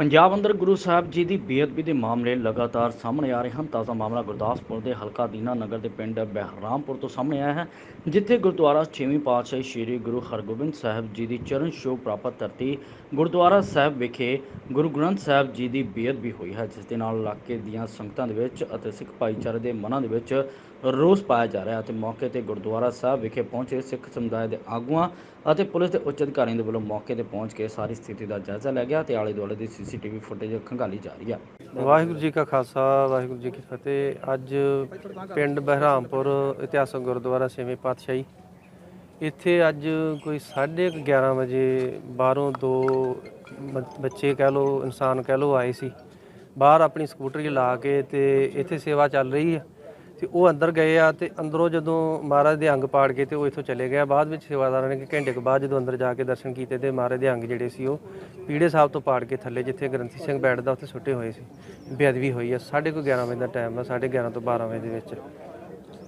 ਪੰਜਾਬ ਅੰਦਰ ਗੁਰੂ ਸਾਹਿਬ ਜੀ ਦੀ ਬੇਅਦਬੀ ਦੇ ਮਾਮਲੇ ਲਗਾਤਾਰ ਸਾਹਮਣੇ ਆ ਰਹੇ ਹਨ। ਤਾਜ਼ਾ ਮਾਮਲਾ ਗੁਰਦਾਸਪੁਰ ਦੇ ਹਲਕਾ ਦੀਨਾ ਨਗਰ ਦੇ ਪਿੰਡ ਬਹਿਰਾਮਪੁਰ ਤੋਂ ਸਾਹਮਣੇ ਆਇਆ ਹੈ, ਜਿੱਥੇ ਗੁਰਦੁਆਰਾ ਛੇਵੀਂ ਪਾਤਸ਼ਾਹੀ ਸ੍ਰੀ ਗੁਰੂ ਹਰਗੋਬਿੰਦ ਸਾਹਿਬ ਜੀ ਦੀ ਚਰਨ ਛੋਹ ਪ੍ਰਾਪਤ ਧਰਤੀ ਗੁਰਦੁਆਰਾ ਸਾਹਿਬ ਵਿਖੇ ਗੁਰੂ ਗ੍ਰੰਥ ਸਾਹਿਬ ਜੀ ਦੀ ਬੇਅਦਬੀ ਹੋਈ ਹੈ, ਜਿਸ ਦੇ ਨਾਲ ਇਲਾਕੇ ਦੀਆਂ ਸੰਗਤਾਂ ਦੇ ਵਿੱਚ ਅਤੇ ਸਿੱਖ ਭਾਈਚਾਰੇ ਦੇ ਮਨਾਂ ਦੇ ਵਿੱਚ ਰੋਸ ਪਾਇਆ ਜਾ ਰਿਹਾ ਅਤੇ ਮੌਕੇ ਤੇ ਗੁਰਦੁਆਰਾ ਸਾਹਿਬ ਵਿਖੇ ਪਹੁੰਚੇ ਸਿੱਖ ਸਮੁਦਾਇ ਦੇ ਆਗੂਆਂ ਅਤੇ ਪੁਲਿਸ ਦੇ ਉੱਚ ਅਧਿਕਾਰੀਆਂ ਦੇ ਵੱਲੋਂ ਮੌਕੇ ਤੇ ਪਹੁੰਚ ਕੇ ਸਾਰੀ ਸਥਿਤੀ ਦਾ ਜਾਇਜ਼ਾ ਲਿਆ ਗਿਆ ਤੇ ਆਲੇ ਦੁਆਲੇ ਦੀ ਸੀਸੀਟੀਵੀ ਫੁਟੇਜ ਖੰਗਾਲੀ ਜਾ ਰਹੀ ਹੈ ਵਾਹਿਗੁਰੂ ਜੀ ਕਾ ਖਾਲਸਾ, ਵਾਹਿਗੁਰੂ ਜੀ ਕੀ ਫਤਿਹ। ਅੱਜ ਪਿੰਡ ਬਹਿਰਾਮਪੁਰ ਇਤਿਹਾਸਕ ਗੁਰਦੁਆਰਾ ਛੇਵੇਂ ਪਾਤਸ਼ਾਹੀ। ਇੱਥੇ ਅੱਜ ਕੋਈ 11:30 ਵਜੇ ਬਾਹਰੋਂ ਦੋ ਬ- ਬੱਚੇ ਕਹਿ ਲੋ ਇਨਸਾਨ ਕਹਿ ਲੋ ਆਏ ਸੀ। ਬਾਹਰ ਆਪਣੀ ਸਕੂਟਰੀ ਲਾ ਕੇ ਤੇ ਇੱਥੇ ਸੇਵਾ ਚੱਲ ਰਹੀ ਹੈ ਤੇ ਉਹ ਅੰਦਰ ਗਏ ਆ ਤੇ ਅੰਦਰੋਂ ਜਦੋਂ ਮਹਾਰਾਜ ਦੇ ਅੰਗ ਪਾੜ ਕੇ ਤੇ ਉਹ ਇੱਥੋਂ ਚਲੇ ਗਏ ਬਾਅਦ ਵਿੱਚ ਸੇਵਾਦਾਰਾਂ ਨੇ ਕਿ ਘੰਟੇ ਕੁ ਬਾਅਦ ਜਦੋਂ ਅੰਦਰ ਜਾ ਕੇ ਦਰਸ਼ਨ ਕੀਤੇ ਤੇ ਮਹਾਰਾਜ ਦੇ ਅੰਗ ਜਿਹੜੇ ਸੀ ਉਹ ਪੀੜੇ ਸਾਹਿਬ ਤੋਂ ਪਾੜ ਕੇ ਥੱਲੇ ਜਿੱਥੇ ਗ੍ਰੰਥੀ ਸਿੰਘ ਬੈਠਦਾ ਉੱਥੇ ਸੁੱਟੇ ਹੋਏ ਸੀ ਬੇਅਦਬੀ ਹੋਈ ਹੈ ਸਾਢੇ ਕੁ 11 ਵਜੇ ਦਾ ਟਾਈਮ ਹੈ 11:30 ਤੋਂ 12 ਵਜੇ ਦੇ ਵਿੱਚ।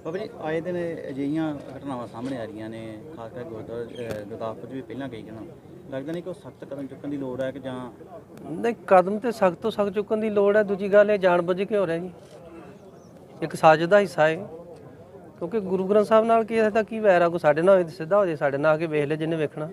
ਬਾਬਾ ਜੀ ਆਏ ਦਿਨ ਅਜਿਹੀਆਂ ਘਟਨਾਵਾਂ ਸਾਹਮਣੇ ਆ ਰਹੀਆਂ ਨੇ ਖਾਸ ਕਰਕੇ ਗੁਰਦੁਆਰਾ ਗੁਰਦਾਸਪੁਰ 'ਚ ਵੀ ਪਹਿਲਾਂ ਕਈ ਘਟਨਾ ਲੱਗਦਾ ਨਹੀਂ ਕਿ ਉਹ ਸਖਤ ਕਦਮ ਚੁੱਕਣ ਦੀ ਲੋੜ ਹੈ ਕਿ ਜਾਂ ਨਹੀਂ ਕਦਮ ਤੇ ਸਖਤ ਤੋਂ ਸਖਤ ਚੁੱਕਣ ਦੀ ਲੋੜ ਹੈ ਦੂਜੀ ਗੱਲ ਇਹ ਜਾਣਬੁੱਝ ਕੇ ਹੋ ਰਿਹਾ ਜੀ। ਇੱਕ ਸਾਜ਼ਿਸ਼ ਦਾ ਹਿੱਸਾ ਹੈ ਕਿਉਂਕਿ ਗੁਰੂ ਗ੍ਰੰਥ ਸਾਹਿਬ ਨਾਲ ਕੀ ਇਹਦਾ ਕੀ ਵੈਰ ਆ? ਕੋ ਸਾਡੇ ਨਾਲ ਹੋਏ ਸਿੱਧਾ ਹੋ ਜੇ ਸਾਡੇ ਨਾਲ ਆ ਕੇ ਵੇਖ ਲੈ ਜਿਹਨੇ ਵੇਖਣਾ।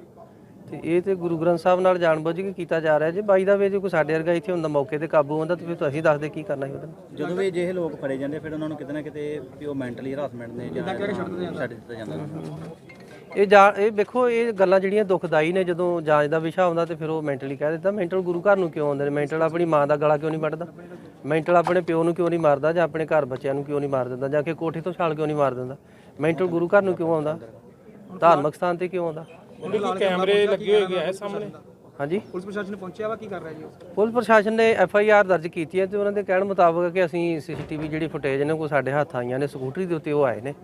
ਤੇ ਇਹ ਤੇ ਗੁਰੂ ਗ੍ਰੰਥ ਸਾਹਿਬ ਨਾਲ ਜਾਣਬੁੱਝ ਕੇ ਕੀਤਾ ਜਾ ਰਿਹਾ। ਜੇ ਬਾਈ ਦਾ ਵੇ ਜੇ ਕੋਈ ਸਾਡੇ ਵਰਗਾ ਇੱਥੇ ਹੁੰਦਾ ਮੌਕੇ ਤੇ ਕਾਬੂ ਹੁੰਦਾ ਤਾਂ ਫਿਰ ਤਾਂ ਅਸੀਂ ਦੱਸਦੇ ਕੀ ਕਰਨਾ ਸੀ ਉਹਦੇ ਨਾਲ। ਜਦੋਂ ਵੀ ਅਜਿਹੇ ਲੋਕ ਫੜੇ ਜਾਂਦੇ ਫਿਰ ਉਹਨਾਂ ਨੂੰ ਕਿਤੇ ਨਾ ਕਿਤੇ ਵੀ ਉਹ ਮੈਂਟਲੀ ਹਰਾਸਮੈਂਟ ਨੇ ਜਾਂ ਛੱਡ ਦਿੱਤਾ ਜਾਂਦਾ। ਇਹ ਜਾ ਇਹ ਵੇਖੋ ਇਹ ਗੱਲਾਂ ਜਿਹੜੀਆਂ ਦੁਖਦਾਈ ਨੇ ਜਦੋਂ ਜਾਂਚ ਦਾ ਵਿਸ਼ਾ ਆਉਂਦਾ ਤੇ ਫਿਰ ਉਹ ਮੈਂਟਲੀ ਕਹਿ ਦਿੱਤਾ। ਮੈਂਟਲ ਗੁਰੂ ਘਰ ਨੂੰ ਕਿਉਂ ਆਉਂਦੇ ਨੇ? ਮੈਂਟਲ ਆਪਣੀ ਮਾਂ ਦਾ ਗਲਾ ਕਿਉਂ ਨਹੀਂ ਵੱਢਦਾ? ਮੈਂਟਲ ਆਪਣੇ ਪਿਓ ਨੂੰ ਕਿਉਂ ਨਹੀਂ ਮਾਰਦਾ ਜਾਂ ਆਪਣੇ ਘਰ ਬੱਚਿਆਂ ਨੂੰ ਕਿਉਂ ਨਹੀਂ ਮਾਰ ਦਿੰਦਾ ਜਾਂ ਕਿ ਕੋਠੇ ਤੋਂ ਛਾਲ ਕਿਉਂ ਨਹੀਂ ਮਾਰ ਦਿੰਦਾ? ਮੈਂਟਲ ਗੁਰੂ ਘਰ ਨੂੰ ਕਿਉਂ ਆਉਂਦਾ? ਧਾਰਮਿਕ ਸਥਾਨ ਤੇ ਕਿਉਂ ਆਉਂਦਾ? ਕੈਮਰੇ ਲੱਗੇ ਹੋਏ ਗਏ ਸਾਹਮਣੇ? ਹਾਂਜੀ? ਪੁਲਿਸ ਪ੍ਰਸ਼ਾਸਨ ਪਹੁੰਚਿਆ ਵਾ ਕੀ ਕਰ ਰਿਹਾ ਜੀ ਉਹ? ਪੁਲਿਸ ਪ੍ਰਸ਼ਾਸਨ ਨੇ ਐਫ ਆਈ ਆਰ ਦਰਜ ਕੀਤੀ ਹੈ ਤੇ ਉਹਨਾਂ ਦੇ ਕਹਿਣ ਮੁਤਾਬਕ ਕਿ ਅਸੀਂ ਸੀਸੀਟੀਵੀ ਜਿਹੜੀ ਫੁਟੇਜ ਨੇ ਕੋਈ ਸਾਡੇ ਹੱਥ ਆਈਆਂ ਨੇ ਸਕੂਟਰੀ ਦੇ ਉੱਤੇ ਉਹ ਆਏ ਨੇ।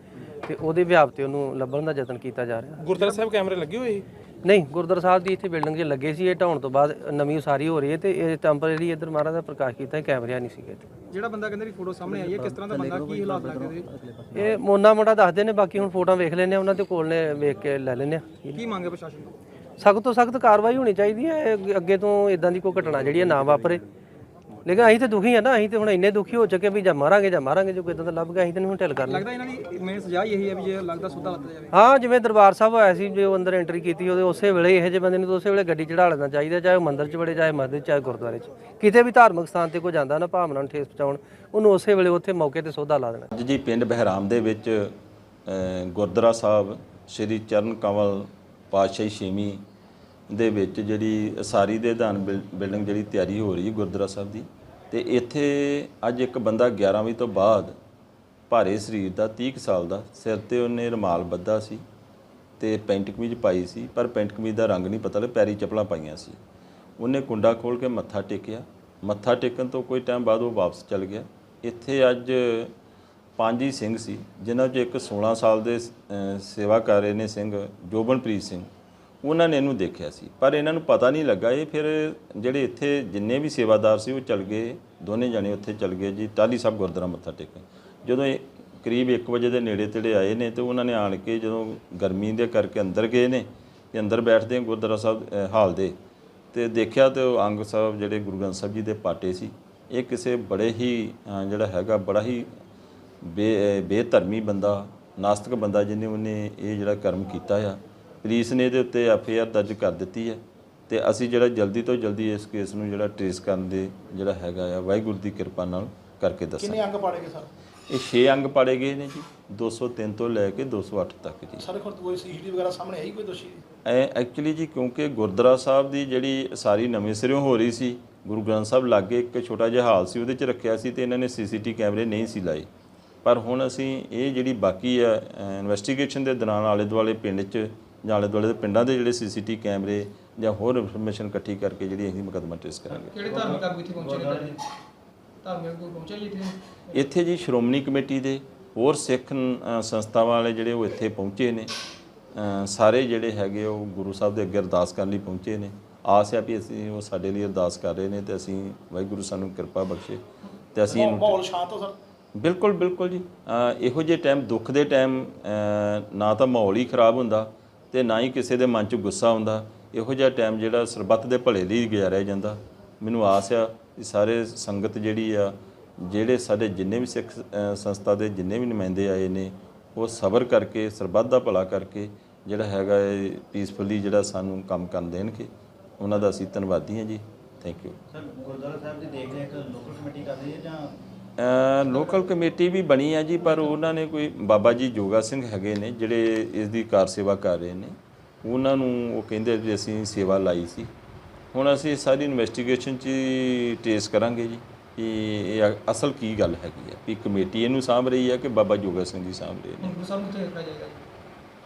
ਤੇ ਉਹਦੇ ਵਿਆਪ ਤੇ ਉਹਨੂੰ ਲੱਭਣ ਦਾ ਯਤਨ ਕੀਤਾ ਜਾ ਰਿਹਾ। ਗੁਰਦੁਆਰਾ ਸਾਹਿਬ ਕੈਮਰੇ ਲੱਗੇ ਹੋਏ? ਨਹੀਂ ਗੁਰਦੁਆਰਾ ਸਾਹਿਬ ਦੀ ਇੱਥੇ ਬਿਲਡਿੰਗ 'ਚ ਲੱਗੇ ਸੀ ਇਹ ਢਾਉਣ ਤੋਂ ਬਾਅਦ ਨਵੀਂ ਉਸਾਰੀ ਹੋ ਰਹੀ ਹੈ ਤੇ ਇਹ ਟੈਂਪਰੇਰੀ ਇੱਧਰ ਮਹਾਰਾਜ ਦਾ ਪ੍ਰਕਾਸ਼ ਕੀਤਾ ਕੈਮਰਿਆਂ ਨਹੀਂ ਸੀਗੇ ਇੱਥੇ। ਜਿਹੜਾ ਬੰਦਾ ਕਹਿੰਦੇ ਵੀ ਫੋਟੋ ਸਾਹਮਣੇ ਆਈ ਹੈ ਕਿਸ ਤਰ੍ਹਾਂ ਦਾ ਬੰਦਾ ਕੀ ਹਾਲਾਤ ਲੱਗਦੇ? ਇਹ ਮੋਨਾ ਮੁੰਡਾ ਦੱਸਦੇ ਨੇ ਬਾਕੀ ਹੁਣ ਫੋਟੋਆਂ ਵੇਖ ਲੈਨੇ ਉਹਨਾਂ ਦੇ ਕੋਲ ਨੇ ਵੇਖ ਕੇ ਲੈ ਲੈਨੇ ਆ ਕੀ ਮੰਗੇ ਪ੍ਰਸ਼ਾਸਨ ਤੋਂ? ਸਖਤ ਤੋਂ ਸਖਤ ਕਾਰਵਾਈ ਹੋਣੀ ਚਾਹੀਦੀ ਹੈ ਅੱਗੇ ਤੋਂ ਇਦਾਂ ਦੀ ਕੋਈ ਘਟਨਾ ਜਿਹੜੀ ਹੈ ਨਾ ਵਾਪਰੇ। ਲੇਕਿਨ ਅਸੀਂ ਤੇ ਦੁਖੀ ਆ ਨਾ ਅਸੀਂ ਤੇ ਹੁਣ ਇੰਨੇ ਦੁਖੀ ਹੋ ਚੁੱਕੇ ਵੀ ਜਾਂ ਮਾਰਾਂਗੇ ਜਾਂ ਮਾਰਾਂਗੇ ਜੋ ਇਦਾਂ ਦਾ ਲੱਭ ਗਿਆ ਅਸੀਂ ਤੇ ਹੁਣ ਢਿੱਲ ਕਰਨਾ। ਲੱਗਦਾ ਇਹਨਾਂ ਦੀ ਮੇਨ ਸਜ਼ਾ ਹੀ ਇਹੀ ਹੈ ਵੀ ਜੇ ਲੱਗਦਾ ਸੁੱਧਾ ਲੱਤ ਜਾਵੇ। ਹਾਂ ਜਿਵੇਂ ਦਰਬਾਰ ਸਾਹਿਬ ਹੋਇਆ ਸੀ ਜੋ ਅੰਦਰ ਐਂਟਰੀ ਕੀਤੀ ਉਹਦੇ ਉਸੇ ਵੇਲੇ ਇਹੋ ਜਿਹੇ ਬੰਦੇ ਨੂੰ ਤਾਂ ਉਸੇ ਵੇਲੇ ਗੱਡੀ ਚੜਾ ਲੈਣਾ ਚਾਹੀਦਾ ਚਾਹੇ ਉਹ ਮੰਦਿਰ 'ਚ ਵੜੇ ਚਾਹੇ ਮਸਜਿਦ 'ਚ ਚਾਹੇ ਗੁਰਦੁਆਰੇ 'ਚ। ਕਿਤੇ ਵੀ ਧਾਰਮਿਕ ਸਥਾਨ ਤੇ ਕੋਈ ਜਾਂਦਾ ਨਾ ਭਾਵਨਾ ਨੂੰ ਠੇਸ ਪਹੁੰਚਾਉਣ ਉਹਨੂੰ ਉਸੇ ਵੇਲੇ ਉੱਥੇ ਮੌਕੇ ਤੇ ਸੋਧਾ ਲਾ ਦੇਣਾ। ਜੀ ਪਿੰਡ ਬਹਿਰਾਮ ਦੇ ਵਿੱਚ ਗੁਰਦੁਆਰਾ ਸਾਹਿਬ ਸ੍ਰੀ ਚਰਨ ਕੰਵਲ ਪਾਤਸ਼ਾਹੀ ਛੇਵੀਂ ਦੇ ਵਿੱਚ ਜਿਹੜੀ ਸਾਰੀ ਦੇ ਧਾਨ ਬਿਲਡਿੰਗ ਜਿਹੜੀ ਤਿਆਰੀ ਹੋ ਰਹੀ ਗੁਰਦੁਆਰਾ ਸਾਹਿਬ ਦੀ, ਤੇ ਇੱਥੇ ਅੱਜ ਇੱਕ ਬੰਦਾ 11 ਵਜੇ ਤੋਂ ਬਾਅਦ ਭਾਰੇ ਸਰੀਰ ਦਾ 30 ਕੁ ਸਾਲ ਦਾ, ਸਿਰ ਤੇ ਉਹਨੇ ਰਮਾਲ ਬੱਧਾ ਸੀ ਤੇ ਪੈਂਟ ਕਮੀਜ਼ ਪਾਈ ਸੀ, ਪਰ ਪੈਂਟ ਕਮੀਜ਼ ਦਾ ਰੰਗ ਨਹੀਂ ਪਤਾ ਲੱਗ ਪੈਰੀ ਚੱਪਲਾਂ ਪਾਈਆਂ ਸੀ। ਉਹਨੇ ਕੁੰਡਾ ਖੋਲ ਕੇ ਮੱਥਾ ਟੇਕਿਆ, ਮੱਥਾ ਟੇਕਣ ਤੋਂ ਕੋਈ ਟਾਈਮ ਬਾਅਦ ਉਹ ਵਾਪਸ ਚਲ ਗਿਆ। ਇੱਥੇ ਅੱਜ ਪੰਜ ਹੀ ਸਿੰਘ ਸੀ, ਜਿਨ੍ਹਾਂ 'ਚ ਇੱਕ 16 ਸਾਲ ਦੇ ਸੇਵਾ ਕਰ ਰਹੇ ਨੇ ਸਿੰਘ, ਜੋਬਨਪ੍ਰੀਤ ਸਿੰਘ। ਉਹਨਾਂ ਨੇ ਇਹਨੂੰ ਦੇਖਿਆ ਸੀ। ਪਰ ਇਹਨਾਂ ਨੂੰ ਪਤਾ ਨਹੀਂ ਲੱਗਾ, ਇਹ ਫਿਰ ਜਿਹੜੇ ਇੱਥੇ ਜਿੰਨੇ ਵੀ ਸੇਵਾਦਾਰ ਸੀ, ਉਹ ਚਲ ਗਏ, ਦੋਨੇ ਜਣੇ ਉੱਥੇ ਚਲ ਗਏ ਜੀ ਟਾਲੀ ਸਾਹਿਬ ਗੁਰਦੁਆਰਾ ਮੱਥਾ ਟੇਕਣ। ਜਦੋਂ ਇਹ ਕਰੀਬ 1 ਵਜੇ ਦੇ ਨੇੜੇ ਤੇੜੇ ਆਏ ਨੇ ਤੇ ਉਹਨਾਂ ਨੇ ਆਣ ਕੇ ਜਦੋਂ ਗਰਮੀ ਦੇ ਕਰਕੇ ਅੰਦਰ ਗਏ ਨੇ ਤੇ ਅੰਦਰ ਬੈਠਦੇ ਗੁਰਦੁਆਰਾ ਸਾਹਿਬ ਹਾਲ ਦੇ ਤੇ ਦੇਖਿਆ ਤੇ ਉਹ ਅੰਗ ਸਾਹਿਬ ਜਿਹੜੇ ਗੁਰੂ ਗ੍ਰੰਥ ਸਾਹਿਬ ਜੀ ਦੇ ਪਾਟੇ ਸੀ, ਇਹ ਕਿਸੇ ਬੜੇ ਹੀ ਜਿਹੜਾ ਹੈਗਾ ਬੜਾ ਹੀ ਬੇ ਬੇਧਰਮੀ ਬੰਦਾ, ਨਾਸਤਿਕ ਬੰਦਾ ਜਿਹਨੇ ਉਹਨੇ ਇਹ ਜਿਹੜਾ ਕਰਮ ਕੀਤਾ ਆ ਪੁਲਿਸ ਨੇ ਇਹਦੇ ਉੱਤੇ ਐਫ ਆਈ ਆਰ ਦਰਜ ਕਰ ਦਿੱਤੀ ਹੈ ਤੇ ਅਸੀਂ ਜਿਹੜਾ ਜਲਦੀ ਤੋਂ ਜਲਦੀ ਇਸ ਕੇਸ ਨੂੰ ਜਿਹੜਾ ਟ੍ਰੇਸ ਕਰਨ ਦੇ ਜਿਹੜਾ ਹੈਗਾ ਆ ਵਾਹਿਗੁਰੂ ਦੀ ਕਿਰਪਾ ਨਾਲ ਕਰਕੇ ਦੱਸਾਂਗੇ। ਕਿੰਨੇ ਅੰਗ ਪਾੜੇ ਗਏ ਸਰ? ਇਹ 6 ਅੰਗ ਪਾੜੇ ਗਏ ਨੇ ਜੀ 203 ਤੋਂ ਲੈ ਕੇ 208 ਤੱਕ ਜੀ। ਸਾਰੇ ਕੋਲ ਕੋਈ ਸੀਸੀਟੀਵੀ ਵਗੈਰਾ ਸਾਹਮਣੇ ਆਈ ਕੋਈ ਦੋਸ਼ੀ? ਐ ਐਕਚੁਅਲੀ ਜੀ ਕਿਉਂਕਿ ਗੁਰਦੁਆਰਾ ਸਾਹਿਬ ਦੀ ਜਿਹੜੀ ਸਾਰੀ ਨਵੇਂ ਸਿਰਿਓਂ ਹੋ ਰਹੀ ਸੀ ਗੁਰੂ ਗ੍ਰੰਥ ਸਾਹਿਬ ਲਾਗੇ ਇੱਕ ਛੋਟਾ ਜਿਹਾ ਹਾਲ ਸੀ ਉਹਦੇ 'ਚ ਰੱਖਿਆ ਸੀ ਤੇ ਇਹਨਾਂ ਨੇ ਸੀਸੀਟੀ ਕੈਮਰੇ ਨਹੀਂ ਸੀ ਲਾਏ। ਪਰ ਹੁਣ ਅਸੀਂ ਇਹ ਜਿਹੜੀ ਬਾਕੀ ਹੈ ਇਨਵੈਸਟੀਗੇਸ਼ਨ ਦੇ ਦੌਰਾਨ ਆਲੇ ਦੁਆਲੇ ਪਿੰਡ 'ਚ ਜਾਂ ਆਲੇ ਦੁਆਲੇ ਦੇ ਪਿੰਡਾਂ ਦੇ ਜਿਹੜੇ ਸੀਸੀਟੀ ਕੈਮਰੇ ਜਾਂ ਹੋਰ ਇਨਫੋਰਮੇਸ਼ਨ ਇਕੱਠੀ ਕਰਕੇ ਜਿਹੜੀ ਅਸੀਂ ਮੁਕੱਦਮਾ ਟ੍ਰੇਸ ਕਰਾਂਗੇ। ਕਿਹੜੇ ਧਾਰਮਿਕ ਆਗੂ ਇੱਥੇ ਪਹੁੰਚੇ ਨੇ ਧਾਰਮਿਕ ਆਗੂ ਪਹੁੰਚੇ ਜੀ ਇੱਥੇ? ਇੱਥੇ ਜੀ ਸ਼੍ਰੋਮਣੀ ਕਮੇਟੀ ਦੇ ਹੋਰ ਸਿੱਖ ਸੰਸਥਾਵਾਂ ਵਾਲੇ ਜਿਹੜੇ ਉਹ ਇੱਥੇ ਪਹੁੰਚੇ ਨੇ। ਸਾਰੇ ਜਿਹੜੇ ਹੈਗੇ ਉਹ ਗੁਰੂ ਸਾਹਿਬ ਦੇ ਅੱਗੇ ਅਰਦਾਸ ਕਰਨ ਲਈ ਪਹੁੰਚੇ ਨੇ। ਆਸ ਹੈ ਵੀ ਅਸੀਂ ਉਹ ਸਾਡੇ ਲਈ ਅਰਦਾਸ ਕਰ ਰਹੇ ਨੇ ਤੇ ਅਸੀਂ ਵਾਹਿਗੁਰੂ ਸਾਨੂੰ ਕਿਰਪਾ ਬਖਸ਼ੇ ਤੇ ਅਸੀਂ ਇਹਨੂੰ ਮਾਹੌਲ ਸ਼ਾਂਤ ਹੋ ਸਰ। ਬਿਲਕੁਲ ਬਿਲਕੁਲ ਜੀ। ਇਹੋ ਜਿਹੇ ਟਾਈਮ ਦੁੱਖ ਦੇ ਟਾਈਮ ਨਾ ਤਾਂ ਮਾਹੌਲ ਹੀ ਖਰਾਬ ਹੁੰਦਾ। ਤੇ ਨਾ ਹੀ ਕਿਸੇ ਦੇ ਮਨ 'ਚ ਗੁੱਸਾ ਹੁੰਦਾ। ਇਹੋ ਜਿਹਾ ਟਾਈਮ ਜਿਹੜਾ ਸਰਬੱਤ ਦੇ ਭਲੇ ਲਈ ਗੁਜ਼ਾਰਿਆ ਜਾਂਦਾ। ਮੈਨੂੰ ਆਸ ਆ ਕਿ ਸਾਰੇ ਸੰਗਤ ਜਿਹੜੀ ਆ, ਜਿਹੜੇ ਸਾਡੇ ਜਿੰਨੇ ਵੀ ਸਿੱਖ ਸੰਸਥਾ ਦੇ ਜਿੰਨੇ ਵੀ ਨੁਮਾਇੰਦੇ ਆਏ ਨੇ, ਉਹ ਸਬਰ ਕਰਕੇ, ਸਰਬੱਤ ਦਾ ਭਲਾ ਕਰਕੇ ਜਿਹੜਾ ਹੈਗਾ ਇਹ ਪੀਸਫੁਲੀ ਜਿਹੜਾ ਸਾਨੂੰ ਕੰਮ ਕਰਨ ਦੇਣਗੇ। ਉਹਨਾਂ ਦਾ ਅਸੀਂ ਧੰਨਵਾਦੀ ਹਾਂ ਜੀ। Thank you sir, Gurdwara Sahib ਦੀ ਦੇਖ ਰੇਖ ਲੋਕਲ ਕਮੇਟੀ ਕਰ ਹੈ ਜਾਂ ਲੋਕਲ ਕਮੇਟੀ ਵੀ ਬਣੀ ਆ ਜੀ ਪਰ ਉਹਨਾਂ ਨੇ ਕੋਈ ਬਾਬਾ ਜੀ ਜੋਗਾ ਸਿੰਘ ਹੈਗੇ ਨੇ ਜਿਹੜੇ ਇਸ ਦੀ ਕਾਰ ਸੇਵਾ ਕਰ ਰਹੇ ਨੇ ਉਹਨਾਂ ਨੂੰ ਉਹ ਕਹਿੰਦੇ ਵੀ ਅਸੀਂ ਸੇਵਾ ਲਾਈ ਸੀ। ਹੁਣ ਅਸੀਂ ਸਾਰੀ ਇਨਵੈਸਟੀਗੇਸ਼ਨ 'ਚ ਟੇਸ ਕਰਾਂਗੇ ਜੀ ਕਿ ਇਹ ਅਸਲ ਕੀ ਗੱਲ ਹੈਗੀ ਆ ਵੀ ਕਮੇਟੀ ਇਹਨੂੰ ਸਾਂਭ ਰਹੀ ਹੈ ਕਿ ਬਾਬਾ ਜੋਗਾ ਸਿੰਘ ਜੀ ਸਾਂਭ ਰਹੇ ਨੇ।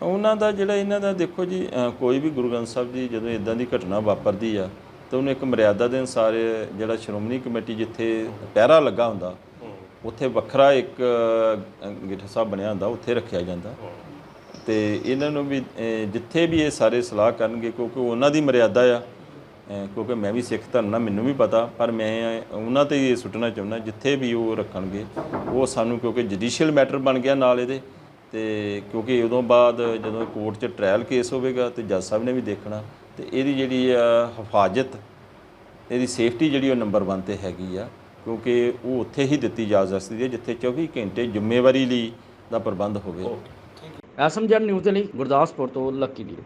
ਉਹਨਾਂ ਦਾ ਜਿਹੜਾ ਇਹਨਾਂ ਦਾ ਦੇਖੋ ਜੀ ਕੋਈ ਵੀ ਗੁਰੂ ਗ੍ਰੰਥ ਸਾਹਿਬ ਜੀ ਜਦੋਂ ਇਦਾਂ ਦੀ ਘਟਨਾ ਵਾਪਰਦੀ ਆ ਤਾਂ ਉਹਨੂੰ ਇੱਕ ਮਰਿਆਦਾ ਦੇ ਅਨੁਸਾਰ ਜਿਹੜਾ ਸ਼੍ਰੋਮਣੀ ਕਮੇਟੀ ਜਿੱਥੇ ਪਹਿਰਾ ਲੱਗਾ ਹੁੰਦਾ ਉੱਥੇ ਵੱਖਰਾ ਇੱਕ ਗਿੱਠ ਸਾਹਿਬ ਬਣਿਆ ਹੁੰਦਾ, ਉੱਥੇ ਰੱਖਿਆ ਜਾਂਦਾ। ਤੇ ਇਹਨਾਂ ਨੂੰ ਵੀ ਜਿੱਥੇ ਵੀ ਇਹ ਸਾਰੇ ਸਲਾਹ ਕਰਨਗੇ, ਕਿਉਂਕਿ ਉਹਨਾਂ ਦੀ ਮਰਿਆਦਾ ਆ ਕਿਉਂਕਿ ਮੈਂ ਵੀ ਸਿੱਖ ਧਰਮ ਨਾਲ, ਮੈਨੂੰ ਵੀ ਪਤਾ, ਪਰ ਮੈਂ ਉਹਨਾਂ ਤੇ ਹੀ ਸੁੱਟਣਾ ਚਾਹੁੰਦਾ, ਜਿੱਥੇ ਵੀ ਉਹ ਰੱਖਣਗੇ, ਉਹ ਸਾਨੂੰ ਕਿਉਂਕਿ ਜੁਡੀਸ਼ੀਅਲ ਮੈਟਰ ਬਣ ਗਿਆ ਨਾਲ ਇਹਦੇ। ਤੇ ਕਿਉਂਕਿ ਉਦੋਂ ਬਾਅਦ ਜਦੋਂ ਕੋਰਟ 'ਚ ਟ੍ਰਾਇਲ ਕੇਸ ਹੋਵੇਗਾ, ਤੇ ਜੱਜ ਸਾਹਿਬ ਨੇ ਵੀ ਦੇਖਣਾ, ਤੇ ਇਹਦੀ ਜਿਹੜੀ ਆ, ਹਿਫਾਜ਼ਤ, ਇਹਦੀ ਸੇਫਟੀ ਜਿਹੜੀ ਉਹ ਨੰਬਰ 1 ਤੇ ਹੈਗੀ ਆ। ਕਿਉਂਕਿ ਉਹ ਉੱਥੇ ਹੀ ਦਿੱਤੀ ਜਾ ਸਕਦੀ ਹੈ, ਜਿੱਥੇ 24 ਘੰਟੇ ਜ਼ਿੰਮੇਵਾਰੀ ਲਈ ਦਾ ਪ੍ਰਬੰਧ ਹੋਵੇ। ਐਸਐਮਜੈਡ ਨਿਊਜ਼ ਦੇ ਲਈ ਗੁਰਦਾਸਪੁਰ ਤੋਂ ਲੱਕੀ ਦੀ